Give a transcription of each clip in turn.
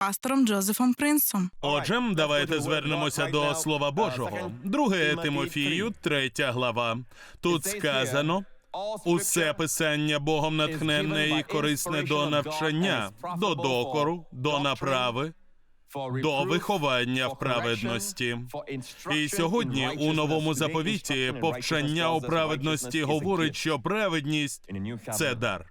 пастором Джозефом Принсом. Отже, давайте звернемося до Слова Божого. Друге Тимофію, третя глава. Тут сказано. Усе писання Богом натхненне і корисне до навчання, до докору, до направи, до виховання в праведності. І сьогодні у новому заповіті повчання у праведності говорить, що праведність це дар.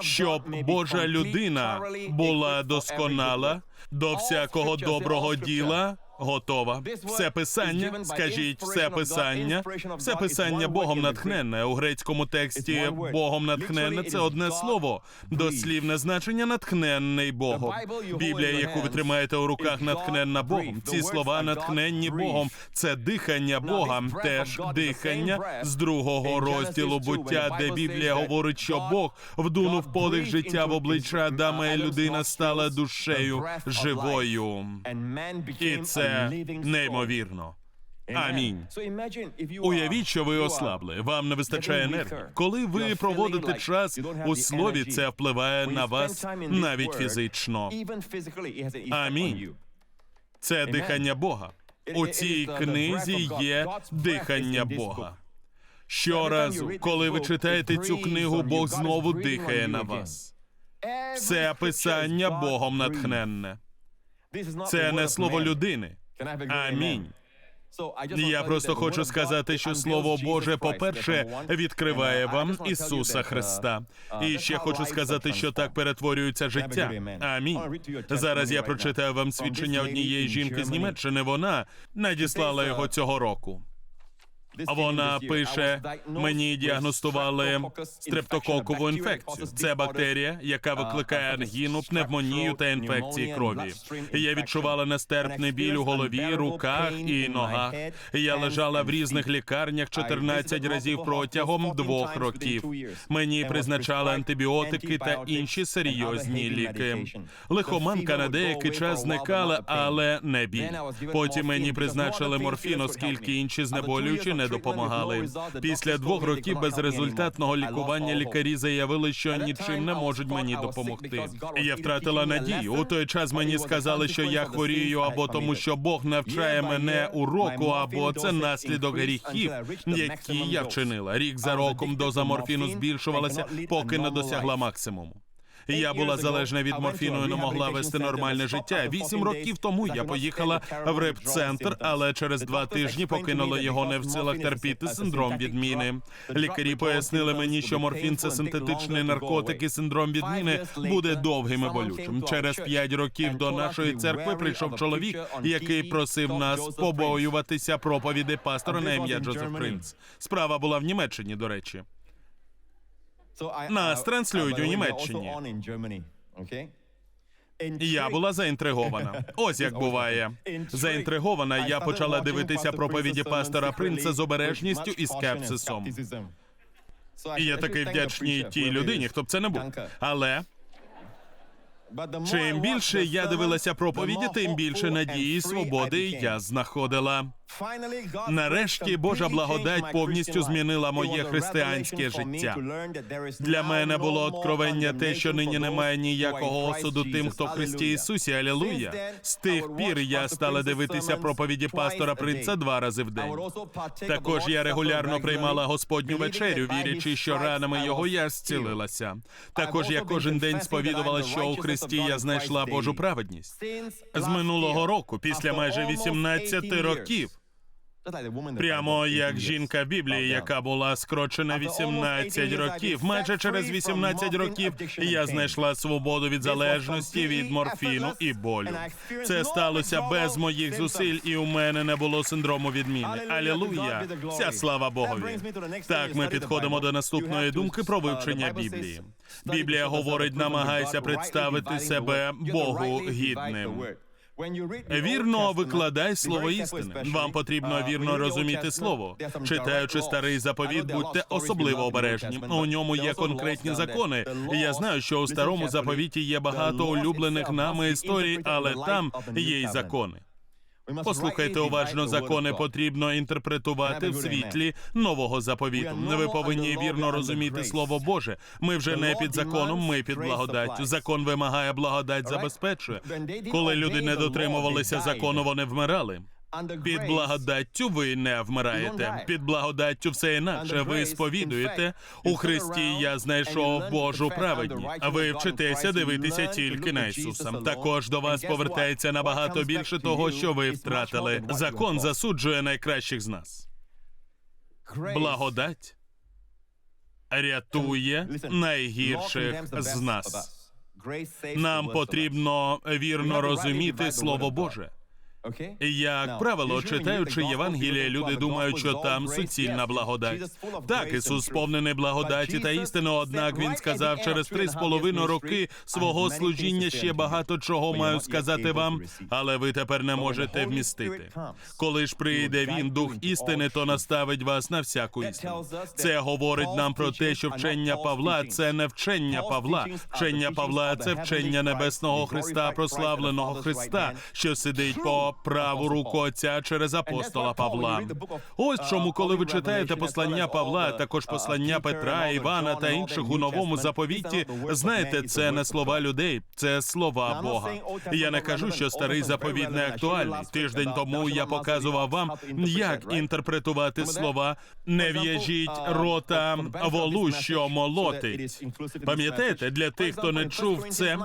Щоб Божа людина була досконала до всякого доброго діла. Готова. Все писання, скажіть, все писання, все писання Богом натхненне. У грецькому тексті Богом натхненне це одне слово. Дослівне значення натхненний Богом. Біблія, яку ви тримаєте у руках, натхненна Богом. Ці слова натхненні Богом. Це дихання Бога, теж дихання з другого розділу буття, де Біблія говорить, що Бог вдунув подих життя в обличчя Адама, і людина стала душею живою. І це неймовірно. Амінь. Уявіть, що ви ослабли. Вам не вистачає енергії. Коли ви проводите час у слові, це впливає на вас навіть фізично. Амінь. Це дихання Бога. У цій книзі є дихання Бога. Щоразу, коли ви читаєте цю книгу, Бог знову дихає на вас. Це писання Богом натхненне. Це не слово людини. Амінь. Я просто хочу сказати, що Слово Боже, по-перше, відкриває вам Ісуса Христа. І ще хочу сказати, що так перетворюється життя. Амінь. Зараз я прочитаю вам свідчення однієї жінки з Німеччини. Вона надіслала його цього року. Вона пише: мені діагностували стрептококову інфекцію. Це бактерія, яка викликає ангіну, пневмонію та інфекції крові. Я відчувала нестерпний біль у голові, руках і ногах. Я лежала в різних лікарнях 14 разів протягом двох років. Мені призначали антибіотики та інші серйозні ліки. Лихоманка на деякий час зникала, але не біль. Потім мені призначили морфін, оскільки інші знеболюючі не допомагали. Після двох років безрезультатного лікування лікарі заявили, що нічим не можуть мені допомогти. Я втратила надію. У той час мені сказали, що я хворію або тому, що Бог навчає мене уроку, або це наслідок гріхів, які я вчинила. Рік за роком доза морфіну збільшувалася, поки не досягла максимуму. Я була залежна від морфіну і не могла вести нормальне життя. Вісім років тому я поїхала в реп-центр, але через два тижні покинула його не в силах терпіти синдром відміни. Лікарі пояснили мені, що морфін це синтетичний наркотик, і синдром відміни буде довгим і болючим. Через п'ять років до нашої церкви прийшов чоловік, який просив нас побоюватися проповіді пастора на ім'я Джозеф Принц. Справа була в Німеччині, до речі. Нас транслюють у Німеччині. Я була заінтригована. Ось як буває. Заінтригована, я почала дивитися проповіді пастора Принца з обережністю і скепсисом. І я такий вдячний тій людині, хто б це не був. Але чим більше я дивилася проповіді, тим більше надії і свободи я знаходила. Нарешті Божа благодать повністю змінила моє християнське життя. Для мене було откровення те, що нині немає ніякого осуду тим, хто в Христі Ісусі. Алілуя. З тих пір я стала дивитися проповіді пастора Принца два рази в день. Також я регулярно приймала Господню вечерю, вірячи, що ранами його я зцілилася. Також я кожен день сповідувала, що у Христі я знайшла Божу праведність. З минулого року, після майже 18 років. Прямо як жінка Біблії, яка була скорочена 18 років. Майже через 18 років я знайшла свободу від залежності від морфіну і болю. Це сталося без моїх зусиль, і у мене не було синдрому відміни. Алілуя! Вся слава Богові. Так, ми підходимо до наступної думки про вивчення Біблії. Біблія говорить, намагайся представити себе Богу гідним. Вірно викладай слово істини. Вам потрібно вірно розуміти слово. Читаючи старий заповіт, будьте особливо обережні. У ньому є конкретні закони. Я знаю, що у старому заповіті є багато улюблених нами історій, але там є й закони. Послухайте уважно, закони потрібно інтерпретувати в світлі нового заповіту. Ви повинні вірно розуміти слово Боже. Ми вже не під законом, ми під благодаттю. Закон вимагає, благодать забезпечує. Коли люди не дотримувалися закону, вони вмирали. Під благодаттю ви не вмираєте. Під благодаттю все інакше. Ви сповідуєте у Христі. Я знайшов Божу праведність. Ви вчитеся дивитися тільки на Ісуса. Також до вас повертається набагато більше того, що ви втратили. Закон засуджує найкращих з нас. Благодать рятує найгірших з нас. Нам потрібно вірно розуміти Слово Боже. Як правило, читаючи Євангеліє, люди думають, що там суцільна благодать. Так, Ісус сповнений благодаті та істини, однак Він сказав, через три з половиною роки свого служіння ще багато чого маю сказати вам, але ви тепер не можете вмістити. Коли ж прийде він, дух істини, то наставить вас на всяку істину. Це говорить нам про те, що вчення Павла це не вчення Павла. Вчення Павла це вчення небесного Христа, прославленого Христа, що сидить по праву руку Отця через апостола Павла. Ось чому, коли ви читаєте послання Павла, також послання Петра, Івана та інших у новому заповіті, знаєте, це не слова людей, це слова Бога. Я не кажу, що старий заповіт не актуальний. Тиждень тому я показував вам, як інтерпретувати слова не в'яжіть рота волу, що молотить. Пам'ятаєте, для тих, хто не чув це,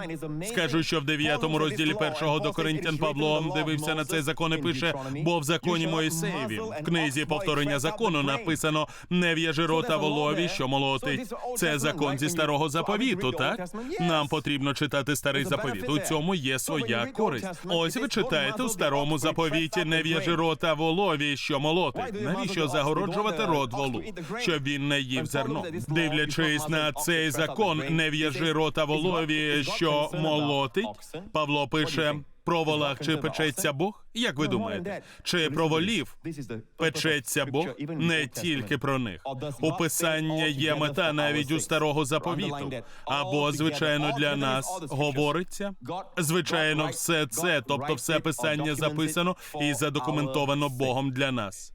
скажу, що в 9 розділі першого до Коринтян Павло дивився на цей закон і пише, бо в законі Моїсеєві, в книзі повторення закону написано не в'яжи рота волові, що молотить. Це закон зі старого заповіту. Так нам потрібно читати старий заповіт. У цьому є своя користь. Ось ви читаєте у старому заповіті не в'яжи рота волові, що молотить. Навіщо загороджувати рот волу, щоб він не їв зерно? Дивлячись на цей закон, не в'яжи рота волові, що молотить. Павло пише. Про волах чи печеться Бог? Як ви думаєте? Чи про волів печеться Бог? Не тільки про них. У писання є мета навіть у старого заповіту. Або, звичайно, для нас говориться. Звичайно, все це, тобто все писання записано і задокументовано Богом для нас.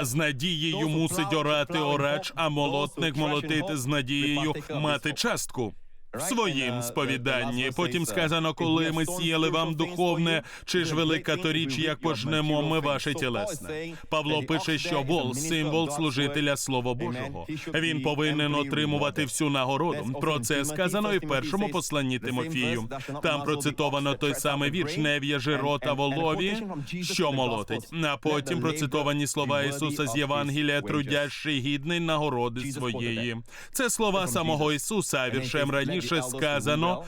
З надією мусить орати орач, а молотник молотити з надією мати частку. В своїм сповіданні. Потім сказано, коли ми сіяли вам духовне, чи ж велика то річ, як пожнемо ми ваше тілесне. Павло пише, що вол символ служителя Слова Божого. Він повинен отримувати всю нагороду. Про це сказано і в першому посланні Тимофію. Там процитовано той самий вірш не в'яжи рота волові, що молотить. А потім процитовані слова Ісуса з Євангелія, трудящий гідний нагороди своєї. Це слова самого Ісуса, а віршем раніше сказано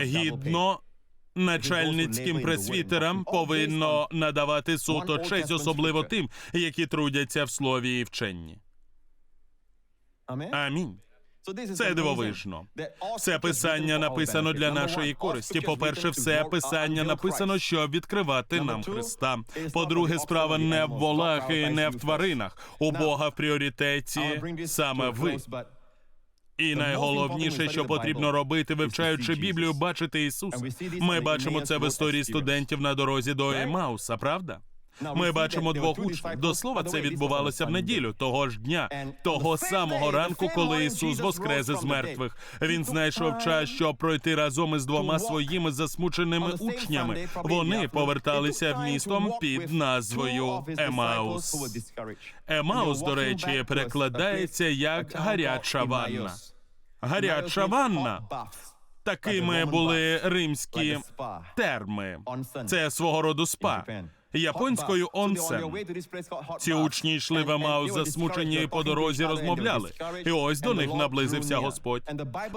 гідно. Начальницьким пресвітерам повинно надавати суто честь, особливо тим, які трудяться в слові і вченні. Амінь. Це дивовижно. Все писання написано для нашої користі. По-перше, все писання написано, щоб відкривати нам Христа. По-друге, справа не в волах і не в тваринах. У Бога в пріоритеті саме ви. І найголовніше, що потрібно робити, вивчаючи Біблію, бачити Ісуса. Ми бачимо це в історії студентів на дорозі до Емауса, правда? Ми бачимо двох учнів. До слова, це відбувалося в неділю, того ж дня, того самого ранку, коли Ісус воскрес із мертвих. Він знайшов час, щоб пройти разом із двома своїми засмученими учнями. Вони поверталися в містом під назвою Емаус. Емаус, до речі, перекладається як гаряча ванна. Гаряча ванна. Такими були римські терми. Це свого роду спа. Японською онсен. Ці учні йшли в Емаус засмучені і по дорозі розмовляли. І ось до них наблизився Господь.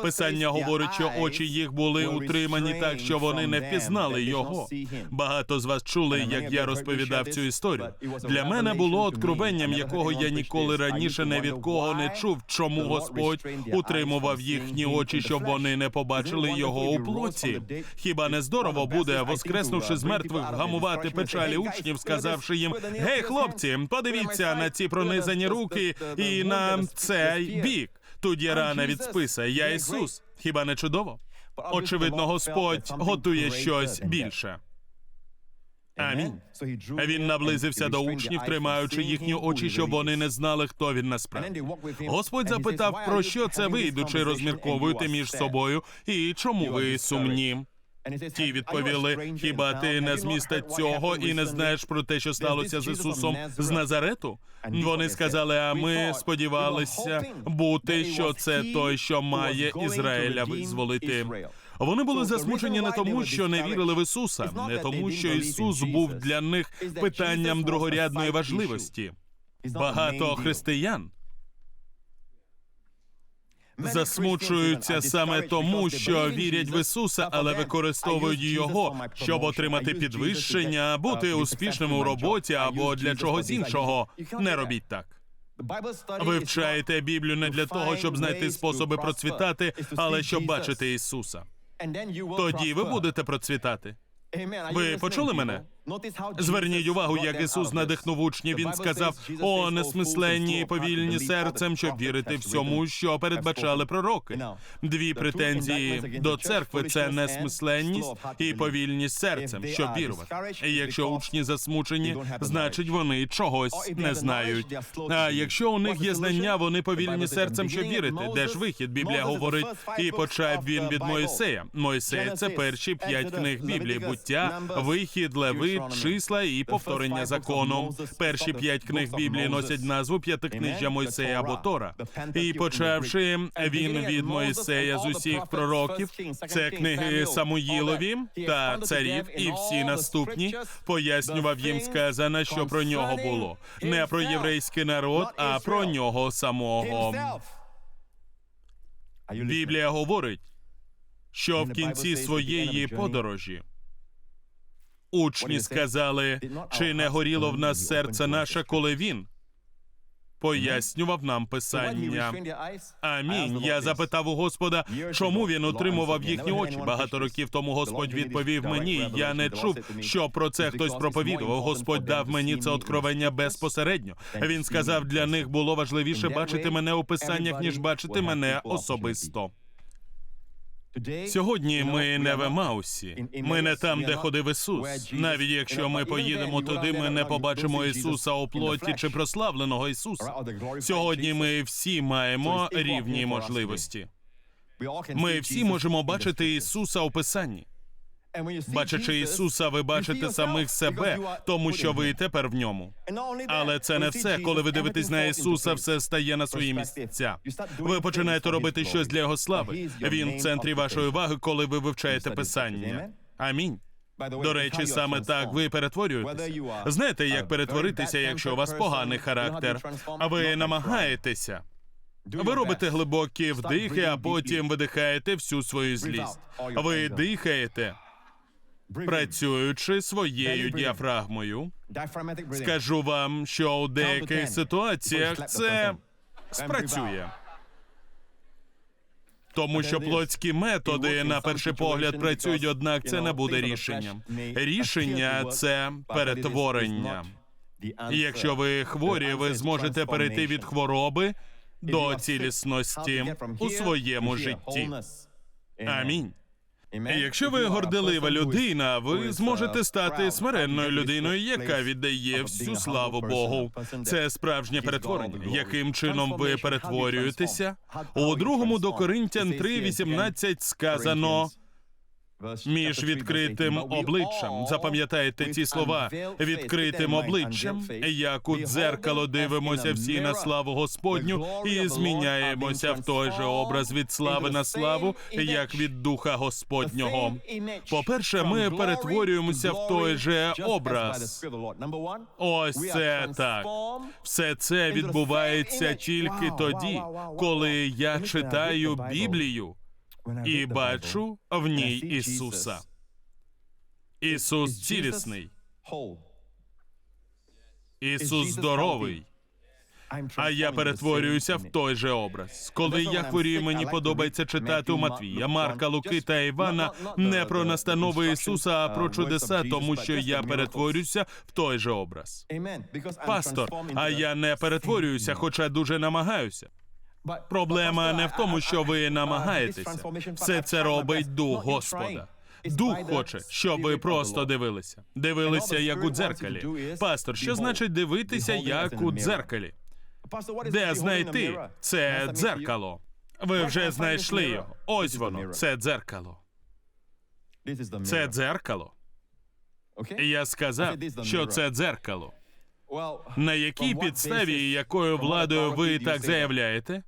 Писання говорить, що очі їх були утримані так, що вони не впізнали його. Багато з вас чули, як я розповідав цю історію. Для мене було откровенням, якого я ніколи раніше не від кого не чув, чому Господь утримував їхні очі, щоб вони не побачили його у плоті. Хіба не здорово буде, воскреснувши з мертвих, вгамувати печалі учнів, сказавши їм: Гей, хлопці, подивіться на ці пронизані руки і на цей бік. Тут є рана від списа. Я Ісус. Хіба не чудово? Очевидно, Господь готує щось більше. Амінь. Він наблизився до учнів, тримаючи їхні очі, щоб вони не знали, хто він насправді. Господь запитав, про що це ви, йдучи, розмірковуєте між собою, і чому ви сумні? Ті відповіли: хіба ти не з міста цього і не знаєш про те, що сталося з Ісусом з Назарету? Вони сказали: а ми сподівалися бути, що це той, що має Ізраїля визволити. Вони були засмучені не тому, що не вірили в Ісуса, не тому, що Ісус був для них питанням другорядної важливості. Багато християн засмучуються саме тому, що вірять в Ісуса, але використовують його, щоб отримати підвищення, бути успішним у роботі або для чогось іншого. Не робіть так. Вивчаєте Біблію не для того, щоб знайти способи процвітати, але щоб бачити Ісуса. Тоді ви будете процвітати. Ви почули мене? Зверніть увагу, як Ісус надихнув учнів. Він сказав: о, несмисленні і повільні серцем, щоб вірити всьому, що передбачали пророки. Дві претензії до церкви це несмисленність і повільність серцем, щоб вірувати. Якщо учні засмучені, значить вони чогось не знають. А якщо у них є знання, вони повільні серцем, щоб вірити. Де ж вихід? Біблія говорить, і почав він від Моїсея. Моїсей це перші п'ять книг Біблії: буття, вихід, левит, числа і повторення закону. Перші п'ять книг Біблії носять назву п'ятикнижжя Мойсея або Тора. І почавши він від Мойсея з усіх пророків, це книги Самуїлові та царів, і всі наступні пояснював їм сказано, що про нього було не про єврейський народ, а про нього самого. Біблія говорить, що в кінці своєї подорожі учні сказали, чи не горіло в нас серце наше, коли він пояснював нам писання. Амінь. Я запитав у Господа, чому він утримував їхні очі. Багато років тому Господь відповів мені. Я не чув, що про це хтось проповідував. Господь дав мені це откровення безпосередньо. Він сказав, для них було важливіше бачити мене у писаннях, ніж бачити мене особисто. Сьогодні ми не в Емаусі. Ми не там, де ходив Ісус. Навіть якщо ми поїдемо туди, ми не побачимо Ісуса у плоті чи прославленого Ісуса. Сьогодні ми всі маємо рівні можливості. Ми всі можемо бачити Ісуса у Писанні. Бачачи Ісуса, ви бачите самих себе, тому що ви тепер в ньому. Але це не все. Коли ви дивитесь на Ісуса, все стає на свої місця. Ви починаєте робити щось для Його слави. Він в центрі вашої уваги, коли ви вивчаєте Писання. Амінь. До речі, саме так ви перетворюєтеся. Знаєте, як перетворитися, якщо у вас поганий характер, а ви намагаєтеся. Ви робите глибокі вдихи, а потім видихаєте всю свою злість. Ви дихаєте, працюючи своєю діафрагмою. Скажу вам, що у деяких ситуаціях це спрацює. Тому що плотські методи на перший погляд працюють, однак це не буде рішенням. Рішення це перетворення. І якщо ви хворі, ви зможете перейти від хвороби до цілісності у своєму житті. Амінь. І Якщо ви горделива людина, ви зможете стати смиренною людиною, яка віддає всю славу Богу. Це справжнє перетворення. Яким чином ви перетворюєтеся? У другому до Коринтян 3.18 сказано. Між відкритим обличчям запам'ятайте ці слова. відкритим обличчям, як у дзеркало дивимося всі на славу Господню і зміняємося в той же образ від слави на славу, як від духа Господнього. По-перше, ми перетворюємося в той же образ. Ось це так. Все це відбувається тільки тоді, коли я читаю Біблію і бачу в ній Ісуса. Ісус цілісний, Ісус здоровий. А я перетворююся в той же образ. Коли я хворію, мені подобається читати у Матвія, Марка, Луки та Івана не про настанови Ісуса, а про чудеса, тому що я перетворююся в той же образ. Пастор, а я не перетворююся, хоча дуже намагаюся. Проблема не в тому, що ви намагаєтеся. Все це робить дух Господа. Дух хоче, щоб ви просто дивилися. Дивилися як у дзеркалі. Пастор, що значить дивитися як у дзеркалі? Де знайти це дзеркало? Ви вже знайшли його. Ось воно, це дзеркало. Це дзеркало. Я сказав, що це дзеркало. На якій підставі і якою владою ви так заявляєте?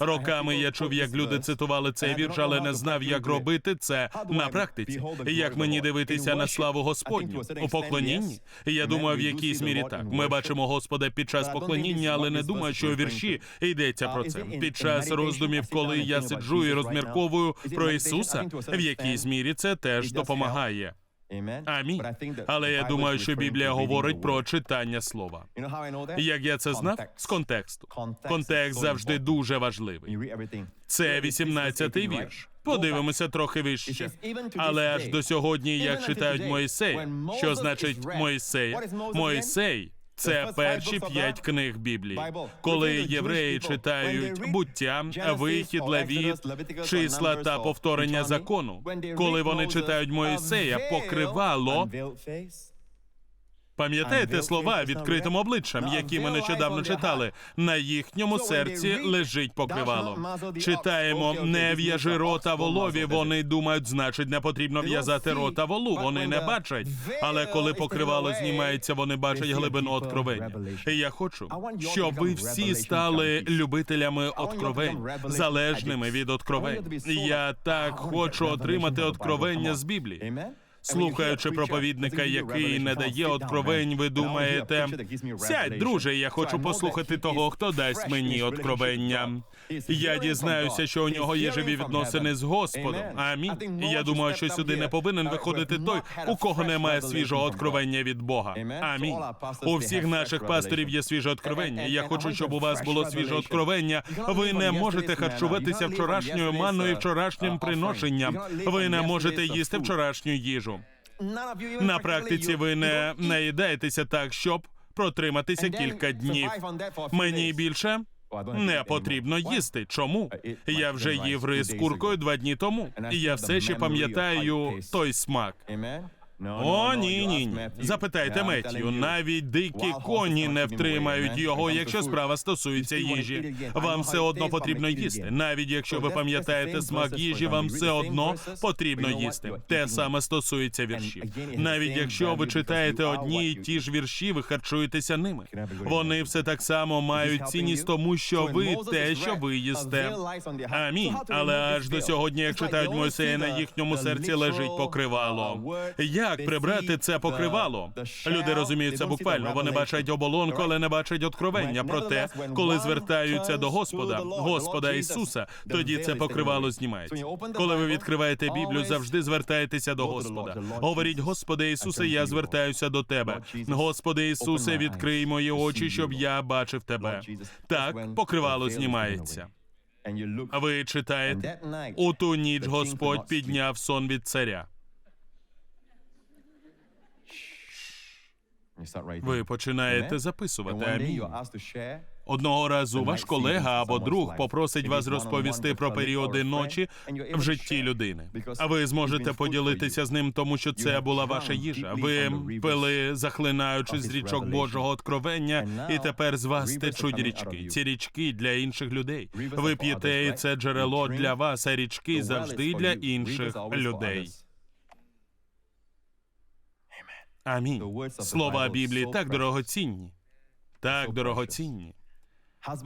Роками я чув, як люди цитували цей вірш, але не знав, як робити це на практиці. Як мені дивитися на славу Господню у поклонінні? Я думаю, в якійсь мірі так. Ми бачимо Господа під час поклоніння, але не думаю, що у вірші йдеться про це. Під час роздумів, коли я сиджу і розмірковую про Ісуса, в якійсь мірі це теж допомагає. Амінь. Але я думаю, що Біблія говорить про читання слова. Як я це знав? З контексту. Контекст завжди дуже важливий. Це 18-й вірш. Подивимося трохи вище. Але аж до сьогодні, як читають Моїсей, що значить Моїсей? Моїсей це перші п'ять книг Біблії. Коли євреї читають буття, вихід, левіт, числа та повторення закону. Коли вони читають Моїсея, покривало. Пам'ятаєте слова відкритим обличчям, які ми нещодавно читали? На їхньому серці лежить покривало. Читаємо не в'яжи рота волові. Вони думають, значить, не потрібно в'язати рота волу. Вони не бачать. Але коли покривало знімається, вони бачать глибину откровення. І я хочу, щоб ви всі стали любителями откровень, залежними від откровень. Я так хочу отримати откровення з Біблії. Слухаючи проповідника, який не дає откровень, ви думаєте, сядь, друже, я хочу послухати того, хто дасть мені откровення. Я дізнаюся, що у нього є живі відносини з Господом. Амінь. Я думаю, що сюди не повинен виходити той, у кого немає свіжого откровення від Бога. Амінь. У всіх наших пасторів є свіже откровення. Я хочу, щоб у вас було свіже откровення. Ви не можете харчуватися вчорашньою манною, вчорашнім приношенням. Ви не можете їсти вчорашню їжу. На практиці ви не наїдаєтеся так, щоб протриматися кілька днів. Мені більше не потрібно їсти. Чому? Я вже їв рис з куркою два дні тому, і я все ще пам'ятаю той смак. О, ні, ні, ні. Запитайте Меттію, навіть дикі коні не втримають його, якщо справа стосується їжі. Вам все одно потрібно їсти. Навіть якщо ви пам'ятаєте смак їжі, вам все одно потрібно їсти. Те саме стосується віршів. Навіть якщо ви читаєте одні і ті ж вірші, ви харчуєтеся ними. Вони все так само мають цінність, тому що ви те, що ви їсте. Амінь. Але аж до сьогодні, як читають Мойсея, на їхньому серці лежить покривало. Як прибрати це покривало? Люди розуміють це буквально. Вони бачать оболонку, але не бачать откровення. Проте, коли звертаються до Господа, Господа Ісуса, тоді це покривало знімається. Коли ви відкриваєте Біблію, завжди звертаєтеся до Господа. Говоріть, Господи Ісусе, я звертаюся до Тебе. Господи Ісусе, відкрий мої очі, щоб я бачив Тебе. Так, покривало знімається. Ви читаєте у ту ніч Господь підняв сон від царя. Ви починаєте записувати. Амінь. Одного разу ваш колега або друг попросить вас розповісти про періоди ночі в житті людини. А ви зможете поділитися з ним, тому що це була ваша їжа. Ви пили, захлинаючись з річок Божого откровення, і тепер з вас течуть річки. Ці річки для інших людей. Ви п'єте, і це джерело для вас, а річки завжди для інших людей. Амінь. Слова Біблії так дорогоцінні. Так дорогоцінні.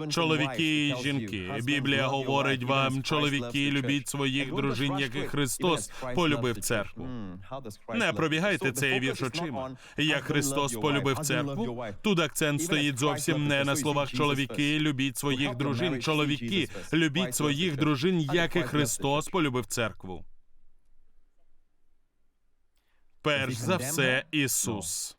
Чоловіки і жінки. Біблія говорить вам, чоловіки, любіть своїх дружин, як і Христос полюбив церкву. Не пробігайте цей вірш очима. Як Христос полюбив церкву. Тут акцент стоїть зовсім не на словах чоловіки, любіть своїх дружин. Чоловіки, любіть своїх дружин, як і Христос полюбив церкву. Перш за все, Ісус.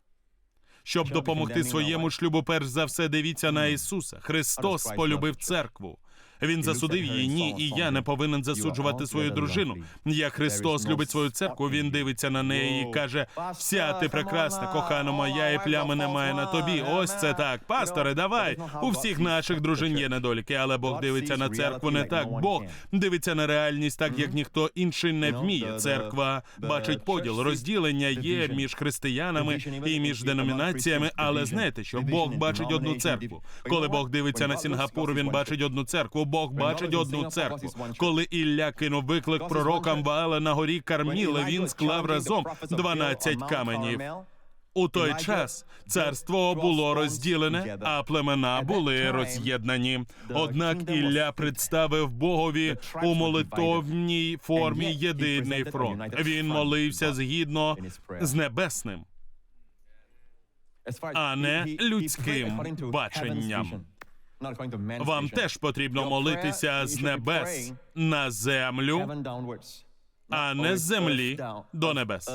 Щоб допомогти своєму шлюбу, перш за все дивіться на Ісуса. Христос полюбив церкву. Він засудив її. Ні, і я не повинен засуджувати свою дружину. Як Христос любить свою церкву, він дивиться на неї і каже: Вся ти прекрасна, кохана моя, і плями немає на тобі. Ось це так. Пасторе, давай. У всіх наших дружин є недоліки, але Бог дивиться на церкву не так. Бог дивиться на реальність так, як ніхто інший не вміє. Церква бачить поділ, розділення є між християнами і між деномінаціями. Але знаєте, що Бог бачить одну церкву. Коли Бог дивиться на Сінгапур, він бачить одну церкву. Бог бачить одну церкву. Коли Ілля кинув виклик пророкам Ваала на горі Карміли, він склав разом 12 каменів. У той час царство було розділене, а племена були роз'єднані. Однак Ілля представив Богові у молитовній формі єдиний фронт. Він молився згідно з небесним, а не людським баченням. Вам теж потрібно молитися з небес на землю, а не з землі до небес.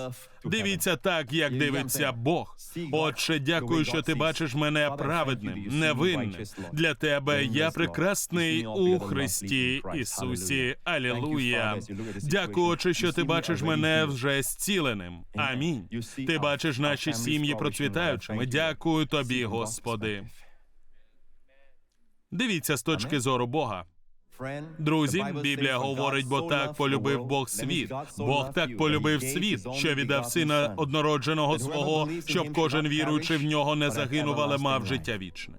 Дивіться так, як дивиться Бог. Отче, дякую, що ти бачиш мене праведним, невинним. Для тебе я прекрасний у Христі Ісусі. Алілуя. Дякую, Отче, що ти бачиш мене вже зціленим. Амінь. Ти бачиш наші сім'ї процвітаючими. Дякую тобі, Господи. Дивіться з точки зору Бога. Друзі, Біблія говорить, бо так полюбив Бог світ. Бог так полюбив світ, що віддав сина однородженого свого, щоб кожен віруючи в нього не загинув, але мав життя вічне.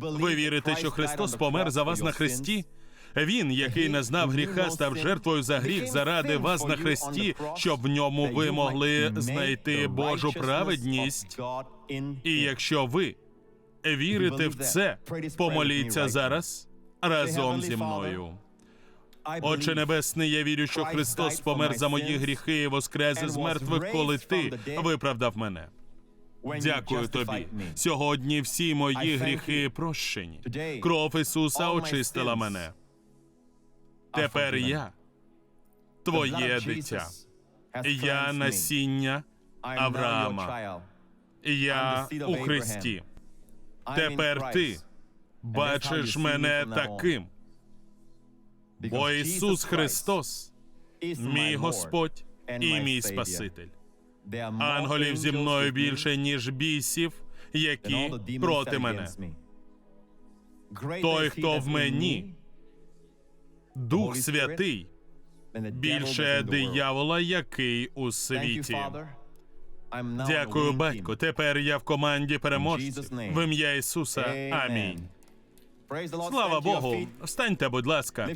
Ви вірите, що Христос помер за вас на хресті? Він, який не знав гріха, став жертвою за гріх заради вас на хресті, щоб в ньому ви могли знайти Божу праведність. І якщо ви вірите в це, помоліться зараз разом зі мною. Отче Небесний, я вірю, що Христос помер за мої гріхи і воскрес із мертвих, коли ти виправдав мене. Дякую тобі. Сьогодні всі мої гріхи прощені. Кров Ісуса очистила мене. Тепер я твоє дитя. Я насіння Авраама. Я у Христі. Тепер ти бачиш мене таким. Бо Ісус Христос, мій Господь і мій Спаситель. Ангелів зі мною більше, ніж бісів, які проти мене. Той, хто в мені, Дух Святий, більше диявола, який у світі. Дякую, батько. Тепер я в команді переможців. В ім'я Ісуса. Амінь. Слава Богу, встаньте, будь ласка,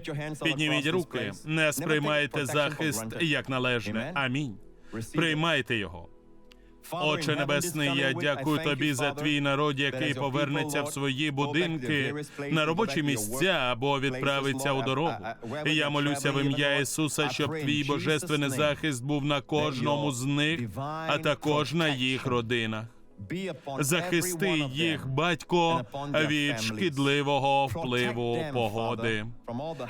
підніміть руки, не сприймайте захист як належне. Амінь. Приймайте його. Отче Небесний, я дякую тобі за твій народ, який повернеться в свої будинки на робочі місця або відправиться у дорогу. І я молюся в ім'я Ісуса, щоб твій божественний захист був на кожному з них, а також на їх родинах. Захисти їх, батько, від шкідливого впливу погоди.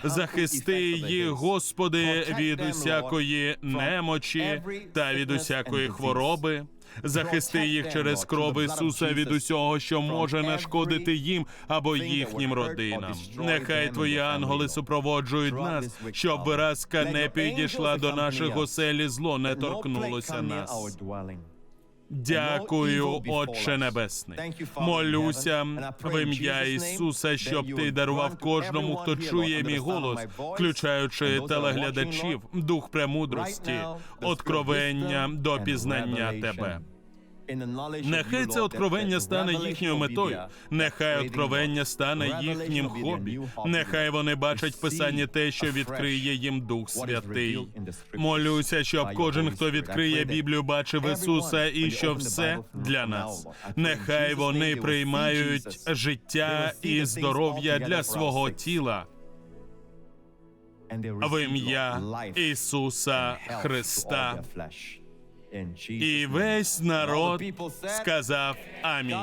Захисти їх, Господи, від усякої немочі та від усякої хвороби. Захисти їх через кров Ісуса від усього, що може нашкодити їм або їхнім родинам. Нехай твої ангели супроводжують нас, щоб виразка не підійшла до наших оселі, зло не торкнулося нас. Дякую, Отче Небесний. Молюся в ім'я Ісуса, щоб ти дарував кожному, хто чує мій голос, включаючи телеглядачів, дух премудрості, откровення до пізнання тебе. Нехай це откровення стане їхньою метою. Нехай откровення стане їхнім хобі. Нехай вони бачать в писанні те, що відкриє їм Дух Святий. Молюся, щоб кожен, хто відкриє Біблію, бачив Ісуса, і що все для нас. Нехай вони приймають життя і здоров'я для свого тіла. В ім'я Ісуса Христа. І весь народ сказав Амінь.